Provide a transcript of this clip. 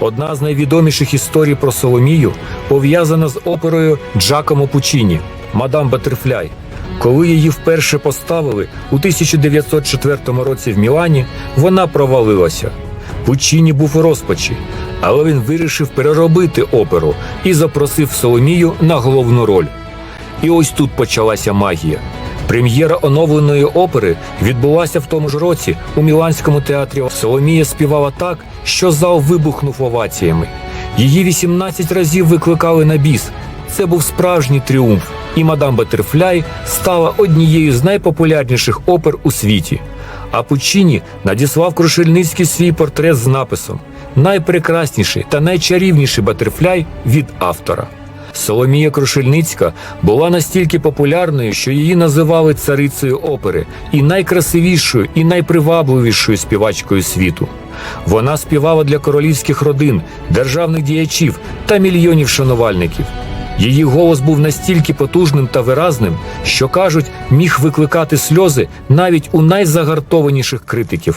Одна з найвідоміших історій про Соломію пов'язана з оперою Джакомо Пучіні Мадам Батерфляй. Коли її вперше поставили у 1904 році в Мілані, вона провалилася. Пучіні був у розпачі, але він вирішив переробити оперу і запросив Соломію на головну роль. І ось тут почалася магія. Прем'єра оновленої опери відбулася в тому ж році у Міланському театрі. Соломія співала так, що зал вибухнув оваціями. Її 18 разів викликали на біс. Це був справжній тріумф, і мадам Батерфляй стала однією з найпопулярніших опер у світі. А Пучіні надіслав Крушельницький свій портрет з написом Найпрекрасніший та найчарівніший батерфляй від автора. Соломія Крушельницька була настільки популярною, що її називали царицею опери і найкрасивішою і найпривабливішою співачкою світу. Вона співала для королівських родин, державних діячів та мільйонів шанувальників. Її голос був настільки потужним та виразним, що кажуть, міг викликати сльози навіть у найзагартованіших критиків.